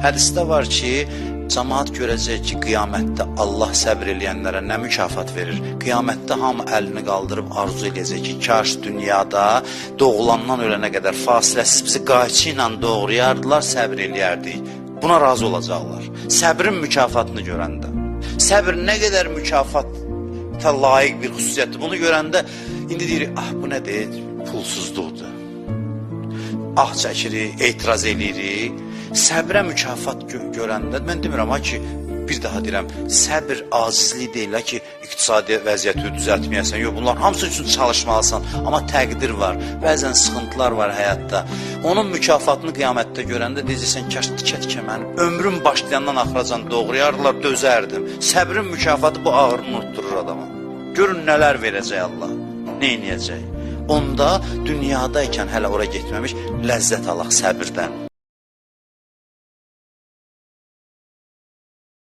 Hədisdə var ki, cəmaat görəcək ki, qiyamətdə Allah səbr eləyənlərə nə mükafat verir? Qiyamətdə hamı əlini qaldırıb arzu eləyəcək ki, kaş dünyada doğulandan ölənə qədər fasiləsiz bizi qayçı ilə doğrayardılar, səbr eləyərdik. Buna razı olacaqlar. Səbrin mükafatını görəndə. Səbr nə qədər mükafata layiq bir xüsusiyyətdir. Bunu görəndə indi deyirik, ah bu nədir? Pulsuzluqdur. Ah çəkirik, etiraz eləyirik. Səbrə mükafat gö görəndə mən demirəm ha ki, bir daha deyirəm, səbr acizlik deyil ki, iqtisadi vəziyyəti düzəltməyəsən. Yox, bunlar hamısı üçün çalışmalısan, amma təqdir var. Bəzən sıxıntılar var həyatda. Onun mükafatını qiyamətdə görəndə deyəcəksən, kaş tikə-tikə mənim ömrüm başlayandan axıracan doğrayardılar, dözərdim. Səbrin mükafatı bu ağrını unutdurur adama. Görün nələr verəcək Allah. Nə edəcək? Onda dünyadaykən hələ ora getməmiş ləzzət alaq səbirdən.